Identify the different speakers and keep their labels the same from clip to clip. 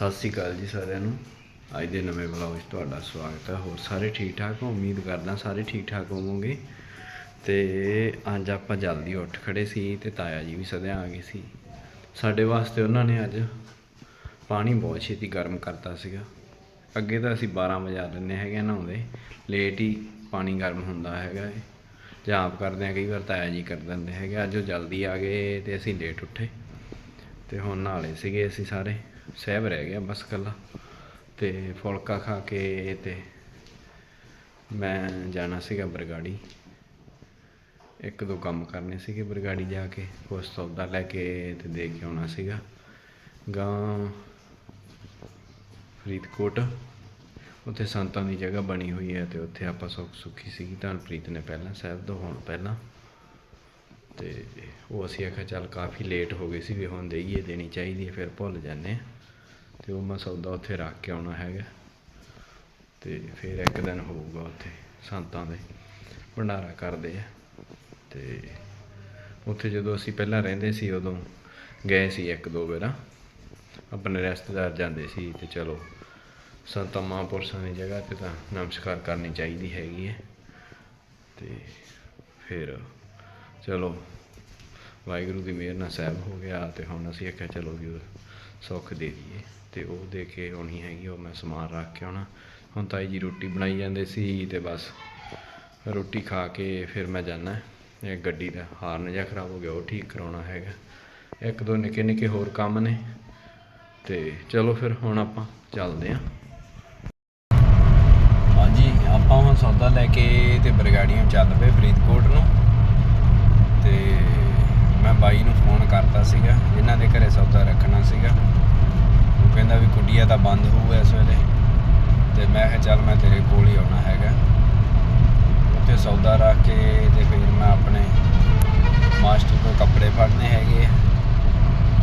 Speaker 1: ਸਤਿ ਸ੍ਰੀ ਅਕਾਲ ਜੀ ਸਾਰਿਆਂ ਨੂੰ। ਅੱਜ ਦੇ ਨਵੇਂ ਵਲੌਗ 'ਚ ਤੁਹਾਡਾ ਸਵਾਗਤ ਹੈ। ਹੋਰ ਸਾਰੇ ਠੀਕ ਠਾਕ ਹੋ? ਉਮੀਦ ਕਰਦਾ ਸਾਰੇ ਠੀਕ ਠਾਕ ਹੋਵੋਗੇ। ਤੇ ਅੱਜ ਆਪਾਂ ਜਲਦੀ ਉੱਠ ਖੜੇ ਸੀ ਤੇ ਤਾਇਆ ਜੀ ਵੀ ਸਦਿਆਂ ਆ ਗਏ ਸੀ। ਸਾਡੇ ਵਾਸਤੇ ਉਹਨਾਂ ਨੇ ਅੱਜ ਪਾਣੀ ਬਹੁਤ ਛੇਤੀ ਗਰਮ ਕਰਤਾ ਸੀਗਾ। ਅੱਗੇ ਤਾਂ ਅਸੀਂ 12 ਵਜਾ ਦਿੰਦੇ ਹੈਗੇ ਨਹਾਉਂਦੇ। ਲੇਟ ਹੀ ਪਾਣੀ ਗਰਮ ਹੁੰਦਾ ਹੈਗਾ ਹੈ ਜਾਂ ਆਪ ਕਰਦੇ ਆ, ਕਈ ਵਾਰ ਤਾਇਆ ਜੀ ਕਰ ਦਿੰਦੇ ਹੈਗੇ ਅੱਜ ਉਹ ਜਲਦੀ ਆ ਗਏ ਤੇ ਅਸੀਂ ਲੇਟ ਉੱਠੇ। ਤੇ ਹੁਣ ਨਾਲੇ ਸੀਗੇ ਅਸੀਂ ਸਾਰੇ। ਸਹਿਬ ਰਹਿ ਗਿਆ ਬਸ ਕੱਲਾ ਤੇ ਫੁਲਕਾ ਖਾ ਕੇ ਤੇ ਮੈਂ ਜਾਣਾ ਸੀਗਾ ਬਰਗਾੜੀ। ਇੱਕ ਦੋ ਕੰਮ ਕਰਨੇ ਸੀਗੇ ਬਰਗਾੜੀ ਜਾ ਕੇ, ਕੁਛ ਸੌਦਾ ਲੈ ਕੇ ਤੇ ਦੇ ਕੇ ਆਉਣਾ ਸੀਗਾ। ਗਾਂ ਫਰੀਦਕੋਟ, ਉੱਥੇ ਸੰਤਾਂ ਦੀ ਜਗ੍ਹਾ ਬਣੀ ਹੋਈ ਹੈ ਤੇ ਉੱਥੇ ਆਪਾਂ ਸੁੱਖ ਸੁੱਖੀ ਸੀਗੀ। ਧਨਪ੍ਰੀਤ ਨੇ ਪਹਿਲਾਂ, ਸਾਹਿਬ ਤੋਂ ਹੁਣ ਪਹਿਲਾਂ। ਤੇ ਉਹ ਅਸੀਂ ਆਖਿਆ ਚੱਲ ਕਾਫੀ ਲੇਟ ਹੋ ਗਏ ਸੀ ਵੀ ਹੁਣ ਦੇਈਏ, ਦੇਣੀ ਚਾਹੀਦੀ ਹੈ, ਫਿਰ ਭੁੱਲ ਜਾਂਦੇ ਹਾਂ। ਤੇ ਉਹ ਮੈਂ ਸੌਦਾ ਉੱਥੇ ਰੱਖ ਕੇ ਆਉਣਾ ਹੈਗਾ। ਤੇ ਫਿਰ ਇੱਕ ਦਿਨ ਹੋਊਗਾ ਉੱਥੇ ਸੰਤਾਂ ਦੇ ਭੰਡਾਰਾ ਕਰਦੇ ਆ। ਤੇ ਉੱਥੇ ਜਦੋਂ ਅਸੀਂ ਪਹਿਲਾਂ ਰਹਿੰਦੇ ਸੀ, ਉਦੋਂ ਗਏ ਸੀ ਇੱਕ ਦੋ ਵਾਰਾਂ। ਆਪਣੇ ਰਿਸ਼ਤੇਦਾਰ ਜਾਂਦੇ ਸੀ ਤੇ ਚਲੋ ਸੰਤਾਂ ਮਹਾਂਪੁਰਸ਼ਾਂ ਦੀ ਜਗ੍ਹਾ ਤੇ ਤਾਂ ਨਮਸਕਾਰ ਕਰਨੀ ਚਾਹੀਦੀ ਹੈਗੀ ਹੈ। ਤੇ ਫਿਰ ਚਲੋ ਵਾਹਿਗੁਰੂ ਦੀ ਮਿਹਰ ਨਾਲ ਸਾਹਿਬ ਹੋ ਗਿਆ ਤੇ ਹੁਣ ਅਸੀਂ ਆਖਿਆ ਚਲੋ ਵੀ ਉਹ ਸੁੱਖ ਦੇ ਦਈਏ। ਤੇ ਉਹ ਦੇ ਕੇ ਆਉਣੀ ਹੈਗੀ ਉਹ ਮੈਂ ਸਮਾਨ ਰੱਖ ਕੇ ਆਉਣਾ। ਹੁਣ ਤਾਈ ਜੀ ਰੋਟੀ ਬਣਾਈ ਜਾਂਦੇ ਸੀ ਤੇ ਬਸ ਰੋਟੀ ਖਾ ਕੇ ਫਿਰ ਮੈਂ ਜਾਣਾ ਇਹ ਗੱਡੀ ਦਾ ਹਾਰਨ ਜਿਹਾ ਖਰਾਬ ਹੋ ਗਿਆ, ਉਹ ਠੀਕ ਕਰਾਉਣਾ ਹੈਗਾ। ਇੱਕ ਦੋ ਨਿੱਕੇ ਨਿੱਕੇ ਹੋਰ ਕੰਮ ਨੇ ਤੇ ਚਲੋ ਫਿਰ ਹੁਣ ਆਪਾਂ ਚੱਲਦੇ ਆਂ ਹਾਂਜੀ, ਆਪਾਂ ਹੁਣ ਸੌਦਾ ਲੈ ਕੇ ਤੇ ਬਰਗਾੜੀਆਂ ਚੱਲ ਪਏ ਫਰੀਦਕੋਟ ਨੂੰ। ਤੇ ਮੈਂ ਬਾਈ ਨੂੰ ਫੋਨ ਕਰਤਾ ਸੀਗਾ, ਜਿਨ੍ਹਾਂ ਦੇ ਘਰੇ ਸੌਦਾ ਰੱਖਣਾ ਸੀਗਾ। ਉਹ ਕਹਿੰਦਾ ਵੀ ਕੁੱਡੀਆ ਤਾਂ ਬੰਦ ਹੋਊ ਇਸ ਵੇਲੇ। ਤੇ ਮੈਂ ਕਿਹਾ, ਚੱਲ ਮੈਂ ਤੇਰੇ ਕੋਲ ਹੀ ਆਉਣਾ ਹੈਗਾ। ਉੱਥੇ ਸੌਦਾ ਰੱਖ ਕੇ ਤੇ ਫਿਰ ਮੈਂ ਆਪਣੇ ਮਾਸਟਰ ਤੋਂ ਕੱਪੜੇ ਫੜਨੇ ਹੈਗੇ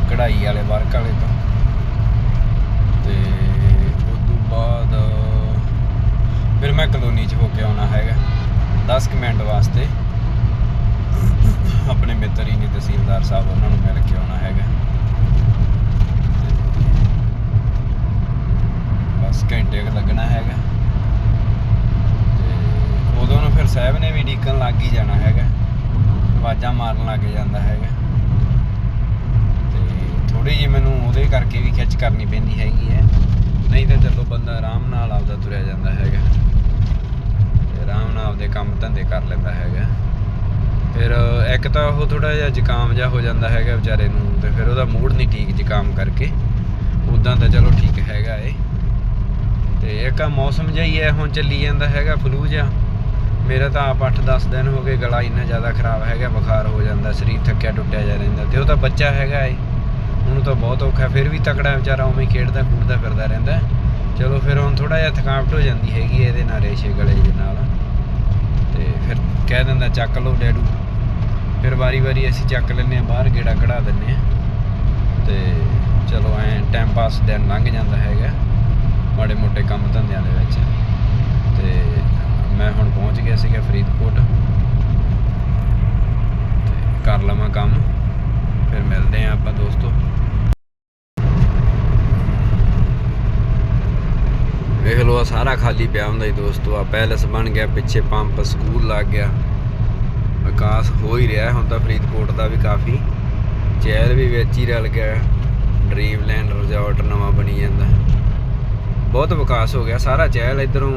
Speaker 1: ਕਢਾਈ ਵਾਲੇ, ਵਰਕ ਵਾਲੇ ਤੋਂ। ਤੇ ਉਸ ਤੋਂ ਬਾਅਦ ਫਿਰ ਮੈਂ ਕਲੋਨੀ 'ਚ ਹੋ ਕੇ ਆਉਣਾ ਹੈਗਾ 10 ਕੁ ਮਿੰਟ ਵਾਸਤੇ। ਆਪਣੇ ਮਿੱਤਰ ਹੀ ਨੇ ਤਹਿਸੀਲਦਾਰ ਸਾਹਿਬ, ਉਹਨਾਂ ਨੂੰ ਮਿਲ ਕੇ ਆਉਣਾ ਹੈਗਾ ਤੇ ਬਸ ਘੰਟੇ ਕੁ ਲੱਗਣਾ ਹੈਗਾ। ਤੇ ਉਦੋਂ ਨੂੰ ਫਿਰ ਸਾਹਿਬ ਨੇ ਵੀ ਡੀਕਨ ਲੱਗ ਹੀ ਜਾਣਾ ਹੈਗਾ। ਆਵਾਜ਼ਾਂ ਮਾਰਨ ਲੱਗ ਜਾਂਦਾ ਹੈਗਾ। ਤੇ ਥੋੜੀ ਜਿਹੀ ਮੈਨੂੰ ਉਹਦੇ ਕਰਕੇ ਵੀ ਖਿੱਚ ਕਰਨੀ ਪੈਂਦੀ ਹੈਗੀ ਹੈ। ਨਹੀਂ ਤਾਂ ਚਲੋ ਬੰਦਾ ਆਰਾਮ ਨਾਲ ਆਪਦਾ ਤੁਰਿਆ ਜਾਂਦਾ ਹੈਗਾ। ਤੇ ਆਰਾਮ ਨਾਲ ਆਪਦੇ ਕੰਮ ਧੰਦੇ ਕਰ ਲੈਂਦਾ ਹੈਗਾ। ਫਿਰ ਇੱਕ ਤਾਂ ਉਹ ਥੋੜਾ ਜਿਹਾ ਜ਼ੁਕਾਮ ਜਿਹਾ ਹੋ ਜਾਂਦਾ ਹੈਗਾ ਵਿਚਾਰੇ ਨੂੰ, ਤੇ ਫਿਰ ਉਹਦਾ ਮੂਡ ਨਹੀਂ ਠੀਕ ਜ਼ੁਕਾਮ ਕਰਕੇ। ਉਦਾਂ ਤਾਂ ਚਲੋ ਠੀਕ ਹੈਗਾ ਏ ਤੇ ਇੱਕ ਆ ਮੌਸਮ ਜਿਹਾ ਹੀ ਹੈ, ਹੁਣ ਚੱਲੀ ਜਾਂਦਾ ਹੈਗਾ ਫਲੂ ਜਿਹਾ। ਮੇਰਾ ਤਾਂ ਆਪ 8-10 ਦਿਨ ਹੋ ਗਏ, ਗਲਾ ਇੰਨਾ ਜ਼ਿਆਦਾ ਖਰਾਬ ਹੈਗਾ, ਬੁਖਾਰ ਹੋ ਜਾਂਦਾ, ਸਰੀਰ ਥੱਕਿਆ ਟੁੱਟਿਆ ਜਾ ਰਹਿੰਦਾ ਤੇ ਉਹ ਤਾਂ ਬੱਚਾ ਹੈਗਾ ਏ। ਉਹਨੂੰ ਤਾਂ ਬਹੁਤ ਔਖਾ, ਫਿਰ ਵੀ ਤਕੜਾ ਵਿਚਾਰਾ ਉਵੇਂ ਹੀ ਖੇਡਦਾ, ਖੂਡਦਾ, ਫਿਰਦਾ ਰਹਿੰਦਾ। ਚਲੋ ਫਿਰ ਹੁਣ ਥੋੜਾ ਜਿਹਾ ਥਕਾਵਟ ਹੋ ਜਾਂਦੀ ਹੈਗੀ ਇਹਦੇ ਨਾਲ ਰੇਸ਼ੇ ਗਲੇ ਦੇ ਨਾਲ। ਤੇ ਫਿਰ ਕਹਿ ਦਿੰਦਾ, ਚੱਕ ਲਓ ਡੈਡੂ। ਫਿਰ ਵਾਰੀ-ਵਾਰੀ ਅਸੀਂ ਚੱਕ ਲੈਂਦੇ ਆ ਬਾਹਰ ਗੇੜਾ ਕਢਾ ਦਿੰਦੇ ਆ ਤੇ ਚਲੋ ਐ ਟਾਈਮ ਪਾਸ ਦਿਨ ਲੰਘ ਜਾਂਦਾ ਹੈਗਾ। ਮਾੜੇ ਮੋਟੇ ਕੰਮ ਧੰਦਿਆਂ ਦੇ ਵਿੱਚ। ਤੇ ਮੈਂ ਹੁਣ ਪਹੁੰਚ ਗਿਆ ਸੀਗਾ ਫਰੀਦਕੋਟ। ਤੇ ਕਰ ਲਵਾਂ ਕੰਮ, ਫਿਰ ਮਿਲਦੇ ਆ ਆਪਾਂ ਦੋਸਤੋ। ਵੇਖ ਲਓ, ਆਹ ਸਾਰਾ ਖਾਲੀ ਪਿਆ ਹੁੰਦਾ ਜੀ ਦੋਸਤੋ। ਆ ਪੈਲਸ ਬਣ ਗਿਆ, ਪਿੱਛੇ ਪੰਪ ਸਕੂਲ ਲੱਗ ਗਿਆ। ਵਿਕਾਸ ਹੋ ਹੀ ਰਿਹਾ ਹੁਣ ਤਾਂ ਫਰੀਦਕੋਟ ਦਾ ਵੀ ਕਾਫੀ। ਚਹਿਲ ਵੀ ਵਿੱਚ ਹੀ ਰਲ ਗਿਆ। ਡ੍ਰੀਮਲੈਂਡ ਰਿਜ਼ੋਰਟ ਨਵਾਂ ਬਣੀ ਜਾਂਦਾ। ਬਹੁਤ ਵਿਕਾਸ ਹੋ ਗਿਆ, ਸਾਰਾ ਚਹਿਲ ਇਧਰੋਂ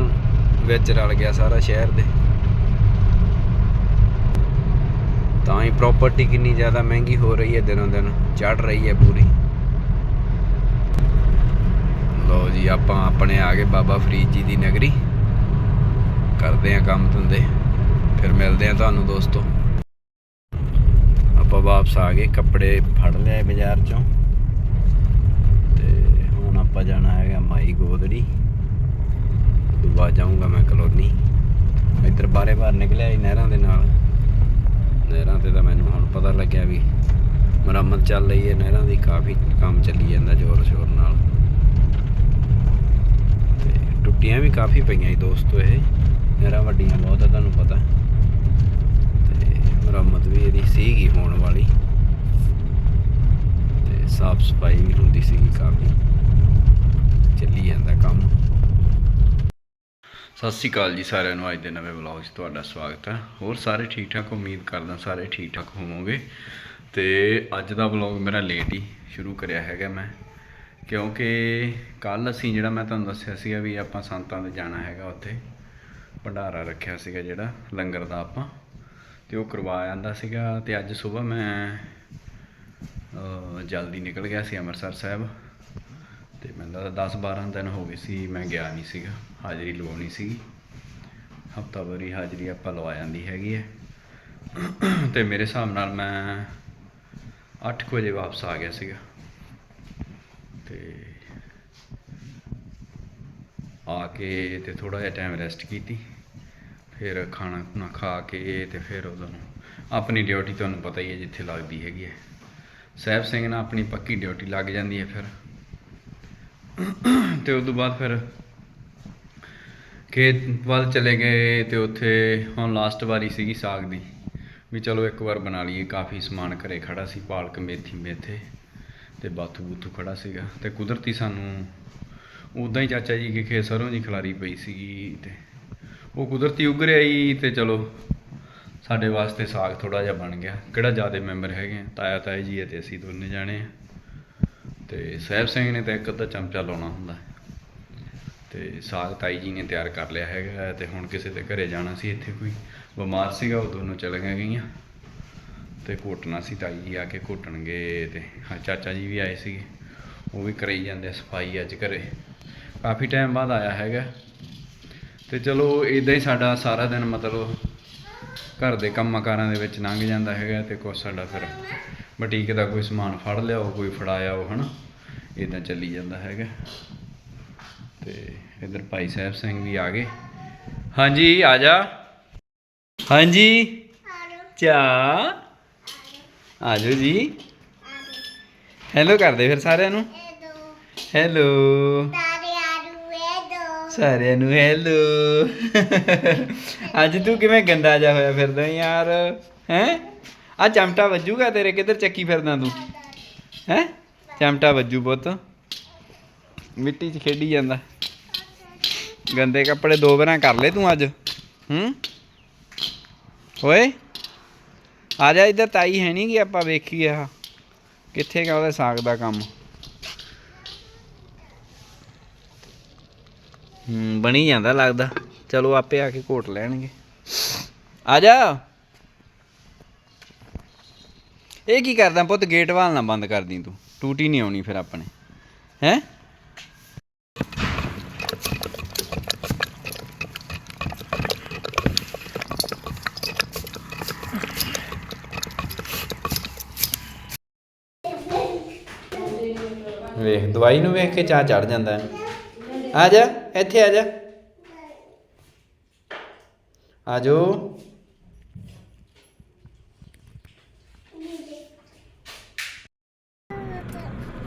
Speaker 1: ਵਿੱਚ ਰਲ ਗਿਆ, ਸਾਰਾ ਸ਼ਹਿਰ ਦੇ। ਤਾਂ ਹੀ ਪ੍ਰਾਪਰਟੀ ਕਿੰਨੀ ਜ਼ਿਆਦਾ ਮਹਿੰਗੀ ਹੋ ਰਹੀ ਹੈ ਦਿਨੋਂ ਦਿਨ ਚੜ ਰਹੀ ਹੈ ਪੂਰੀ। ਲੋ ਜੀ, ਆਪਾਂ ਆਪਣੇ ਆ ਗਏ ਬਾਬਾ ਫਰੀਦ ਜੀ ਦੀ ਨਗਰੀ। ਕਰਦੇ ਆ ਕੰਮ ਧੰਦੇ। ਫਿਰ ਮਿਲਦੇ ਆ ਤੁਹਾਨੂੰ ਦੋਸਤੋ। ਆਪਾਂ ਵਾਪਸ ਆ ਗਏ, ਕੱਪੜੇ ਫੜ ਲਿਆ ਬਾਜ਼ਾਰ ਚੋਂ। ਆਪਾਂ ਜਾਣਾ ਹੈਗਾ ਮਾਈ ਗੋਦੜੀ। ਤੋਂ ਬਾਅਦ ਜਾਊਂਗਾ ਮੈਂ ਕਲੋਨੀ। ਇੱਧਰ ਬਾਰੇ ਬਾਹਰ ਨਿਕਲਿਆ ਸੀ ਨਹਿਰਾਂ ਦੇ ਨਾਲ। ਨਹਿਰਾਂ ਤੇ ਤਾਂ ਮੈਨੂੰ ਹੁਣ ਪਤਾ ਲੱਗਿਆ ਵੀ ਮੁਰੰਮਤ ਚੱਲ ਰਹੀ ਹੈ, ਨਹਿਰਾਂ ਦੀ ਕਾਫੀ ਕੰਮ ਚੱਲੀ ਜਾਂਦਾ ਜ਼ੋਰ ਸ਼ੋਰ ਨਾਲ। ਤੇ ਟੁੱਟੀਆਂ ਵੀ ਕਾਫੀ ਪਈਆਂ ਸੀ ਦੋਸਤੋ ਇਹ। ਨਹਿਰਾਂ ਵੱਡੀਆਂ ਬਹੁਤ ਆ, ਤੁਹਾਨੂੰ ਪਤਾ। ਤੇ ਮੁਰੰਮਤ ਵੀ ਇਹਦੀ ਸੀਗੀ ਹੋਣ ਵਾਲੀ। ਤੇ ਸਾਫ਼ ਸਫ਼ਾਈ ਵੀ ਹੁੰਦੀ ਸੀਗੀ ਕਾਫੀ। ਚੱਲੀ ਜਾਂਦਾ ਕੰਮ। ਸਤਿ ਸ਼੍ਰੀ ਅਕਾਲ ਜੀ ਸਾਰਿਆਂ ਨੂੰ, ਅੱਜ ਦੇ ਨਵੇਂ ਵਲੌਗ 'ਚ ਤੁਹਾਡਾ ਸਵਾਗਤ ਹੈ। ਹੋਰ ਸਾਰੇ ਠੀਕ ਠਾਕ ਉਮੀਦ ਕਰਦਾ ਸਾਰੇ ਠੀਕ ਠਾਕ ਹੋਵੋਗੇ। ਤੇ ਅੱਜ ਦਾ ਵਲੌਗ ਮੇਰਾ ਲੇਟ ਹੀ ਸ਼ੁਰੂ ਕਰਿਆ ਹੈਗਾ ਮੈਂ। ਕਿਉਂਕਿ ਕੱਲ ਅਸੀਂ ਜਿਹੜਾ ਮੈਂ ਤੁਹਾਨੂੰ ਦੱਸਿਆ ਸੀਗਾ ਵੀ ਆਪਾਂ ਸੰਤਾਂ ਦੇ ਜਾਣਾ ਹੈਗਾ ਉੱਥੇ। ਭੰਡਾਰਾ ਰੱਖਿਆ ਸੀਗਾ ਜਿਹੜਾ, ਲੰਗਰ ਦਾ ਆਪਾਂ। ਤੇ ਉਹ ਕਰਵਾ ਜਾਂਦਾ ਸੀਗਾ ਤੇ ਅੱਜ ਸਵੇਰ ਮੈਂ ਜਲਦੀ ਨਿਕਲ ਗਿਆ ਸੀ ਅੰਮ੍ਰਿਤਸਰ ਸਾਹਿਬ। ਤੇ ਮੈਨੂੰ ਲੱਗਦਾ 10 12 ਦਿਨ ਹੋ ਗਏ ਸੀ, ਮੈਂ ਗਿਆ ਨਹੀਂ ਸੀਗਾ, ਹਾਜ਼ਰੀ ਲਵਾਉਣੀ ਸੀਗੀ। ਹਫਤਾ ਵਾਰੀ ਹਾਜ਼ਰੀ ਆਪਾਂ ਲਵਾ ਜਾਂਦੀ ਹੈਗੀ ਹੈ। ਤੇ ਮੇਰੇ ਹਿਸਾਬ ਨਾਲ ਮੈਂ 8 ਕੁ ਵਜੇ ਵਾਪਸ ਆ ਗਿਆ ਸੀਗਾ। ਤੇ ਆ ਕੇ ਤੇ ਥੋੜਾ ਜਿਹਾ ਟਾਈਮ ਰੈਸਟ ਕੀਤੀ। ਫਿਰ ਖਾਣਾ ਖੁਣਾ ਖਾ ਕੇ ਤੇ ਫਿਰ ਉਦੋਂ ਆਪਣੀ ਡਿਊਟੀ ਤੁਹਾਨੂੰ ਪਤਾ ਹੀ ਹੈ ਜਿੱਥੇ ਲੱਗਦੀ ਹੈਗੀ ਹੈ। ਸਾਹਿਬ ਸਿੰਘ ਨਾਲ ਆਪਣੀ ਪੱਕੀ ਡਿਊਟੀ ਲੱਗ ਜਾਂਦੀ ਹੈ ਫਿਰ। ਤੇ ਉਸ ਤੋਂ ਬਾਅਦ ਫਿਰ ਖੇਤ ਵੱਲ ਚਲੇ ਗਏ ਤੇ ਉੱਥੇ ਹੁਣ ਲਾਸਟ ਵਾਰੀ ਸੀਗੀ ਸਾਗ ਦੀ। ਵੀ ਚਲੋ ਇੱਕ ਵਾਰ ਬਣਾ ਲਈਏ, ਕਾਫੀ ਸਮਾਨ ਘਰੇ ਖੜਾ ਸੀ, ਪਾਲਕ ਮੇਥੀ ਮੇਥੇ ਤੇ ਬਾਥੂ ਬੂਥੂ ਖੜਾ ਸੀਗਾ ਤੇ ਕੁਦਰਤੀ ਸਾਨੂੰ ਉਦਾਂ ਹੀ ਚਾਚਾ ਜੀ ਕੇ ਖੇ ਸਰੋਂ ਜੀ ਖਲਾਰੀ ਪਈ ਸੀਗੀ ਤੇ ਉਹ ਕੁਦਰਤੀ ਉਗਰਿਆ ਹੀ ਤੇ ਚਲੋ ਸਾਡੇ ਵਾਸਤੇ ਸਾਗ ਥੋੜਾ ਜਿਹਾ ਬਣ ਗਿਆ। ਕਿਹੜਾ ਜ਼ਿਆਦਾ ਮੈਂਬਰ ਹੈਗੇ ਆ? ਤਾਇਆ ਤਾਈ ਜੀ ਹੈ ਤੇ ਅਸੀਂ ਦੋਨੇ ਜਾਣੇ ਆ। ਤੇ ਸਾਹਿਬ ਸਿੰਘ ਨੇ ਤਾਂ ਇੱਕ ਅੱਧਾ ਚਮਚਾ ਲਾਉਣਾ ਹੁੰਦਾ ਹੈ। ਤੇ ਸਾਗ ਤਾਈ ਜੀ ਨੇ ਤਿਆਰ ਕਰ ਲਿਆ ਹੈਗਾ ਤੇ ਹੁਣ ਕਿਸੇ ਦੇ ਘਰੇ ਜਾਣਾ ਸੀ ਇੱਥੇ ਕੋਈ। ਬਿਮਾਰ ਸੀਗਾ, ਉਹ ਦੋਨੋਂ ਚਲੀਆਂ ਗਈਆਂ। ਤੇ ਘੋਟਣਾ ਸੀ ਤਾਈ ਜੀ, ਆ ਕੇ ਘੋਟਣਗੇ ਤੇ ਹਾਂ, ਚਾਚਾ ਜੀ ਵੀ ਆਏ ਸੀਗੇ। ਉਹ ਵੀ ਕਰਾਈ ਜਾਂਦੇ ਆ ਸਫ਼ਾਈ ਅੱਜ ਘਰੇ। ਕਾਫੀ ਟਾਈਮ ਬਾਅਦ ਆਇਆ ਹੈਗਾ। ਤੇ ਚਲੋ ਇਦਾਂ ਹੀ ਸਾਡਾ ਸਾਰਾ ਦਿਨ ਮਤਲਬ ਘਰ ਦੇ ਕੰਮਾਂ ਕਾਰਾਂ ਦੇ ਵਿੱਚ ਲੰਘ ਜਾਂਦਾ ਹੈਗਾ ਤੇ ਕੁਛ ਸਾਡਾ ਫਿਰ ਬਟੀਕ ਦਾ ਕੋਈ ਸਮਾਨ ਫੜ ਲਿਆਓ ਕੋਈ ਫੜਾਇਆ, ਉਹ ਹਨਾ ਇਦਾਂ ਚੱਲੀ ਜਾਂਦਾ ਹੈਗਾ। ਤੇ ਇਧਰ ਭਾਈ ਸਾਹਿਬ ਸਿੰਘ ਵੀ ਆ ਗਏ। ਹਾਂਜੀ, ਆ ਜਾ। ਹਾਂਜੀ। ਚਾ। ਆਜੋ ਜੀ। ਹੈਲੋ ਕਰਦੇ ਫਿਰ ਸਾਰਿਆਂ ਨੂੰ। ਹੈਲੋ ਸਾਰਿਆਂ ਨੂੰ ਹੈਲੋ ਅੱਜ ਤੂੰ ਕਿਵੇਂ ਗੰਦਾ ਜਾ ਹੋਇਆ ਫਿਰਦਾ ਯਾਰ, ਹੈ? ਆ ਚਮਟਾ ਵੱਜੂਗਾ ਤੇਰੇ ਕਿੱਧਰ ਚੱਕੀ ਫਿਰਦਾ ਤੂੰ? ਹੈ? ਚਮਟਾ ਵੱਜੂ ਪੁੱਤ। ਮਿੱਟੀ 'ਚ ਖੇਡੀ ਜਾਂਦਾ। ਗੰਦੇ ਕੱਪੜੇ ਦੋ ਵਾਰਾਂ ਕਰ ਲੈ ਤੂੰ ਅੱਜ। ਹੂੰ? ਓਏ, ਆ ਜਾ ਇੱਧਰ ਤਾਈ ਹੈ ਨਹੀਂ ਕਿ ਆਪਾਂ ਵੇਖੀਏ ਆ ਕਿੱਥੇ ਗਿਆ ਉਹਦਾ ਸਾਗ ਦਾ ਕੰਮ? ਹੂੰ, ਬਣੀ ਜਾਂਦਾ ਲੱਗਦਾ। ਚਲੋ ਆਪੇ ਆ ਕੇ ਘੋਟ ਲੈਣਗੇ। ਆ ਜਾ। ਇਹ ਕੀ ਕਰਦਾ ਪੁੱਤ? ਗੇਟ ਵਾਲ ਨਾ ਬੰਦ ਕਰਦੀ ਤੂੰ। ਟੂਟੀ ਨਹੀਂ ਆਉਣੀ ਫਿਰ ਆਪਣੇ। ਹੈ? ਵੇਖ, ਦਵਾਈ ਨੂੰ ਵੇਖ ਕੇ ਚਾਹ ਚੜ ਜਾਂਦਾ ਹੈ। ਆ ਜਾ, ਇੱਥੇ ਆ ਜਾ। ਆ ਜੋ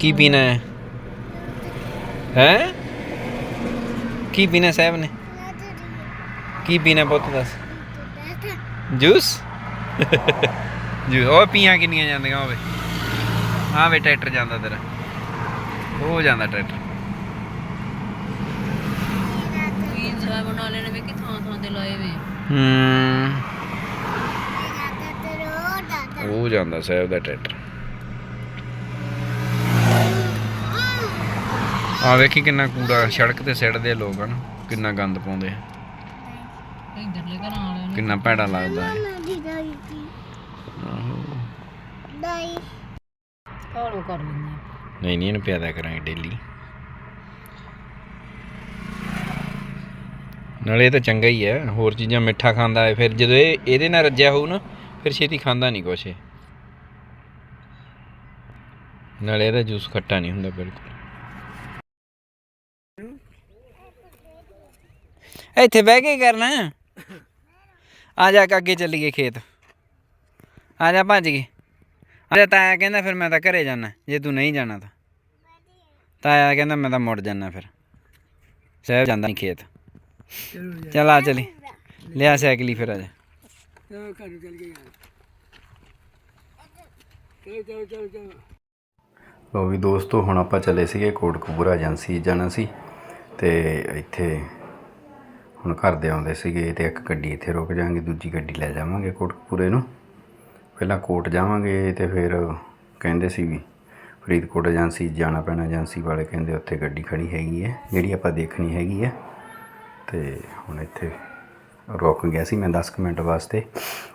Speaker 1: ਕੀ ਪੀਣਾ ਹੈ? ਹੈ? ਕੀ ਪੀਣਾ ਸਾਹਿਬ ਨੇ? ਕੀ ਪੀਣਾ ਪੁੱਤ ਦੱਸ? ਜੂਸ? ਜੂਸ। ਉਹ ਪੀਆਂ ਕਿੰਨੀਆਂ ਜਾਂਦੀਆਂ ਹੋਵੇ ਹਾਂ ਵੇ ਟਰੈਕਟਰ ਜਾਂਦਾ ਤੇਰਾ। ਹੋ ਜਾਂਦਾ ਟਰੈਕਟਰ।
Speaker 2: ਪੀਜ਼ਾ ਬਣਾ ਲੈਣੇ ਵੇ ਕਿ ਥਾਂ ਥਾਂ ਤੇ ਲਾਏ ਵੇ।
Speaker 1: ਹੂੰ। ਉਹ ਜਾਂਦਾ ਸਾਹਿਬ ਦਾ ਟਰੈਕਟਰ। ਆ ਵੇਖੀ ਕਿੰਨਾ ਕੂੜਾ ਸੜਕ ਤੇ ਸਿੱਟਦੇ ਲੋਕ ਹਨ ਕਿੰਨਾ ਗੰਦ ਪਾਉਂਦੇ ਆ।
Speaker 2: ਇਧਰਲੇ ਘਰਾਂ ਵਾਲਿਆਂ ਨੂੰ
Speaker 1: ਕਿੰਨਾ ਭੈੜਾ ਲੱਗਦਾ ਹੈ ਆਹੋ।
Speaker 2: ਫੋਲੋ ਕਰ ਲੈਂਦੇ ਆ।
Speaker 1: ਨਹੀਂ ਨਹੀਂ ਇਹਨੂੰ ਪਿਆਦਾ ਕਰਾਂਗੇ ਡੇਲੀ ਨਾਲੇ ਇਹ ਤਾਂ ਚੰਗਾ ਹੀ ਹੈ ਹੋਰ ਚੀਜ਼ਾਂ ਮਿੱਠਾ ਖਾਂਦਾ ਹੈ ਫਿਰ ਜਦੋਂ ਇਹ ਇਹਦੇ ਨਾਲ ਰੱਜਿਆ ਹੋਊ ਨਾ ਫਿਰ ਛੇਤੀ ਖਾਂਦਾ ਨਹੀਂ ਕੁਛ ਇਹ। ਨਾਲੇ ਇਹਦਾ ਜੂਸ ਖੱਟਾ ਨਹੀਂ ਹੁੰਦਾ ਬਿਲਕੁਲ। ਇੱਥੇ ਬਹਿ ਕੇ ਕਰਨਾ? ਆ ਜਾ ਕੇ ਅੱਗੇ ਚੱਲੀਏ ਖੇਤ। ਆ ਜਾ ਭੱਜ ਗਏ ਅਰੇ ਤਾਇਆ ਕਹਿੰਦਾ ਫਿਰ ਮੈਂ ਤਾਂ ਘਰੇ ਜਾਣਾ, ਜੇ ਤੂੰ ਨਹੀਂ ਜਾਣਾ ਤਾਂ। ਤਾਇਆ ਕਹਿੰਦਾ ਮੈਂ ਤਾਂ ਮੁੜ ਜਾਣਾ ਫਿਰ। ਸਾਹਿਬ ਜਾਂਦਾ ਨਹੀਂ ਖੇਤ। ਚਲ ਆ ਚਲੀ। ਲਿਆ ਸਾਈਕਲੀ ਫਿਰ ਆ ਜਾ। ਲੋ ਵੀ ਦੋਸਤੋ, ਹੁਣ ਆਪਾਂ ਚੱਲੇ ਸੀਗੇ ਕੋਟਕਪੂਰਾ ਏਜੰਸੀ, ਜਾਣਾ ਸੀ। ਤੇ ਇੱਥੇ ਹੁਣ ਘਰ ਦੇ ਆਉਂਦੇ ਸੀਗੇ ਤੇ ਇੱਕ ਗੱਡੀ ਇੱਥੇ ਰੁਕ ਜਾਾਂਗੇ ਦੂਜੀ ਗੱਡੀ ਲੈ ਜਾਵਾਂਗੇ ਕੋਟਕਪੂਰੇ ਨੂੰ। ਪਹਿਲਾਂ ਕੋਟ ਜਾਵਾਂਗੇ ਤੇ ਫਿਰ ਕਹਿੰਦੇ ਸੀ ਵੀ ਫਰੀਦਕੋਟ ਏਜੰਸੀ ਜਾਣਾ ਪੈਣਾ, ਏਜੰਸੀ ਵਾਲੇ ਕਹਿੰਦੇ ਉੱਥੇ ਗੱਡੀ ਖੜੀ ਹੈਗੀ ਹੈ, ਜਿਹੜੀ ਆਪਾਂ ਦੇਖਣੀ ਹੈਗੀ ਹੈ। ਤੇ ਹੁਣ ਇੱਥੇ ਰੁਕ ਗਿਆ ਸੀ ਮੈਂ 10 ਕੁ ਮਿੰਟ ਵਾਸਤੇ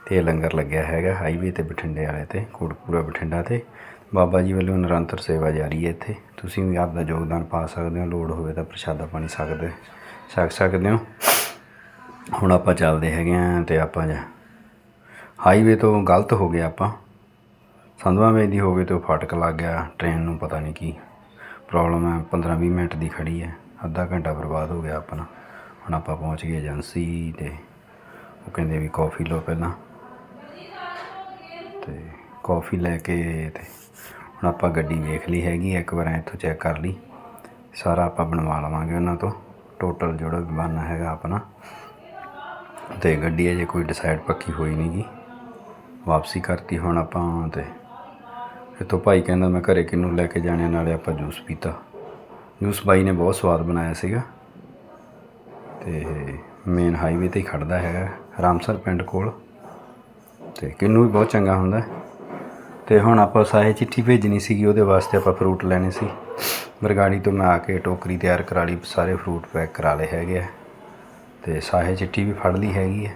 Speaker 1: ਤੇ ਇਹ ਲੰਗਰ ਲੱਗਿਆ ਹੈਗਾ ਹਾਈਵੇ ਤੇ ਬਠਿੰਡੇ ਵਾਲੇ ਤੇ, ਕੋਟਕਪੂਰਾ ਬਠਿੰਡਾ ਤੇ। ਬਾਬਾ ਜੀ ਵੱਲੋਂ ਨਿਰੰਤਰ ਸੇਵਾ ਜਾਰੀ ਹੈ ਇੱਥੇ। ਤੁਸੀਂ ਵੀ ਆਪ ਦਾ ਯੋਗਦਾਨ ਪਾ ਸਕਦੇ ਹੋ, ਲੋੜ ਹੋਵੇ ਤਾਂ ਪ੍ਰਸ਼ਾਦਾ ਪਾਣੀ ਸਕਦੇ, ਛਕ ਸਕਦੇ ਹੋ। ਹੁਣ ਆਪਾਂ ਚੱਲਦੇ ਹੈਗੇ ਆਂ ਤੇ ਆਪਾਂ ਜਾ ਹਾਈਵੇ ਤੋਂ ਗਲਤ ਹੋ ਗਿਆ ਆਪਾਂ। ਸੰਧਵਾ ਵੇ ਦੀ ਹੋ ਗਈ ਤੇ ਉਹ ਫਾਟਕ ਲੱਗ ਗਿਆ ਟ੍ਰੇਨ ਨੂੰ ਪਤਾ ਨਹੀਂ ਕੀ ਪ੍ਰੋਬਲਮ ਹੈ 15-20 ਮਿੰਟ ਦੀ ਖੜੀ ਹੈ, ਅੱਧਾ ਘੰਟਾ ਬਰਬਾਦ ਹੋ ਗਿਆ ਆਪਣਾ। ਹੁਣ ਆਪਾਂ ਪਹੁੰਚ ਗਏ ਏਜੰਸੀ ਤੇ ਉਹ ਕਹਿੰਦੇ ਵੀ ਕੌਫੀ ਲਓ ਪਹਿਲਾਂ ਤੇ ਕੌਫੀ ਲੈ ਕੇ ਤੇ ਹੁਣ ਆਪਾਂ ਗੱਡੀ ਵੇਖ ਲਈ ਹੈਗੀ, ਇੱਕ ਵਾਰ ਇੱਥੋਂ ਚੈੱਕ ਕਰ ਲਈ। ਸਾਰਾ ਆਪਾਂ ਬਣਵਾ ਲਵਾਂਗੇ ਉਹਨਾਂ ਤੋਂ ਟੋਟਲ ਜਿਹੜਾ ਬਣਨਾ ਹੈਗਾ ਆਪਣਾ। ਅਤੇ ਗੱਡੀ ਅਜੇ ਕੋਈ ਡਿਸਾਈਡ ਪੱਕੀ ਹੋਈ ਨਹੀਂ ਗੀ। ਵਾਪਸੀ ਕਰਤੀ ਹੁਣ ਆਪਾਂ ਅਤੇ ਇੱਥੋਂ ਭਾਈ ਕਹਿੰਦਾ ਮੈਂ ਘਰੇ ਕਿਹਨੂੰ ਲੈ ਕੇ ਜਾਣੇ ਨਾਲੇ ਆਪਾਂ ਜੂਸ ਪੀਤਾ। ਜੂਸ ਬਾਈ ਨੇ ਬਹੁਤ ਸਵਾਦ ਬਣਾਇਆ ਸੀਗਾ। ਤੇ ਮੇਨ ਹਾਈਵੇ ਤੇ ਹੀ ਖੜਦਾ ਹੈਗਾ, ਰਾਮਸਰ ਪਿੰਡ ਕੋਲ। ਤੇ ਕਿੰਨੂ ਵੀ ਬਹੁਤ ਚੰਗਾ ਹੁੰਦਾ। ਹੈ। ਤੇ ਹੁਣ ਆਪਾਂ ਸਾਹੇ ਚਿੱਠੀ ਭੇਜਣੀ ਸੀਗੀ, ਉਹਦੇ ਵਾਸਤੇ ਆਪਾਂ ਫਰੂਟ ਲੈਣੇ ਸੀ। ਬਰਗਾੜੀ ਤੋਂ ਮੈਂ ਆ ਕੇ ਟੋਕਰੀ ਤਿਆਰ ਕਰਾ ਲਈ, ਸਾਰੇ ਫਰੂਟ ਪੈਕ ਕਰਾ ਲਏ ਹੈਗੇ ਆ। ਤੇ ਸਾਹੇ ਚਿੱਠੀ ਵੀ ਫੜ ਲਈ ਹੈਗੀ ਹੈ।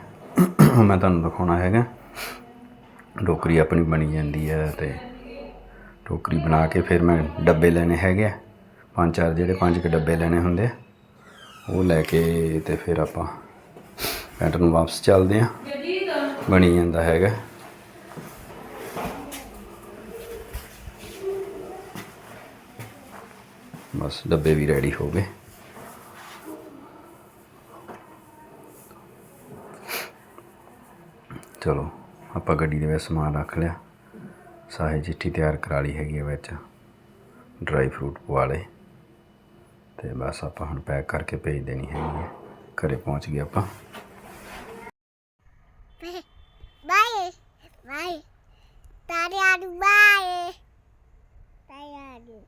Speaker 1: ਮੈਂ ਤੁਹਾਨੂੰ ਦਿਖਾਉਣਾ ਹੈਗਾ। ਟੋਕਰੀ ਆਪਣੀ ਬਣੀ ਜਾਂਦੀ ਹੈ ਤੇ ਟੋਕਰੀ ਬਣਾ ਕੇ ਫਿਰ ਮੈਂ ਡੱਬੇ ਲੈਣੇ ਹੈਗੇ ਆ। ਪੰਜ ਚਾਰ ਜਿਹੜੇ ਪੰਜ ਕੁ ਡੱਬੇ ਲੈਣੇ ਹੁੰਦੇ ਆ, ਉਹ ਲੈ ਕੇ ਤੇ ਫਿਰ ਆਪਾਂ ਪੈਂਟ ਨੂੰ ਵਾਪਸ ਚੱਲਦੇ ਆ ਬਣੀ ਜਾਂਦਾ ਹੈਗਾ। ਬਸ ਡੱਬੇ ਵੀ ਰੈਡੀ ਹੋ ਗਏ। ਚਲੋ ਆਪਾਂ ਗੱਡੀ ਦੇ ਵਿੱਚ ਸਮਾਨ ਰੱਖ ਲਿਆ ਸਾਹੇ ਚਿੱਠੀ ਤਿਆਰ ਕਰਾ ਲਈ ਹੈਗੀ ਹੈ ਵਿੱਚ ਡਰਾਈ ਫਰੂਟ ਪਵਾ ਲਏ ਤੇ ਬਸ ਆਪਾਂ ਹੁਣ ਪੈਕ ਕਰਕੇ ਭੇਜ ਦੇਣੀ ਹੈਗੀ ਹੈ ਘਰੇ ਪਹੁੰਚ ਗਏ ਆਪਾਂ.
Speaker 3: Tadi adu bye. Tadi adu.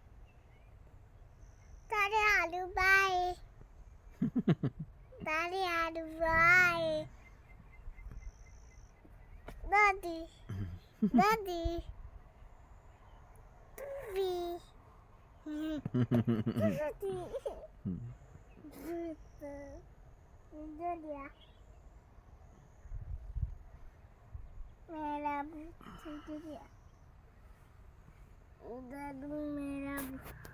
Speaker 3: Tadi adu bye. Tadi adu bye. Daddy. Daddy. Daddy. Daddy. Daddy. मेरा बुक मेरा बुक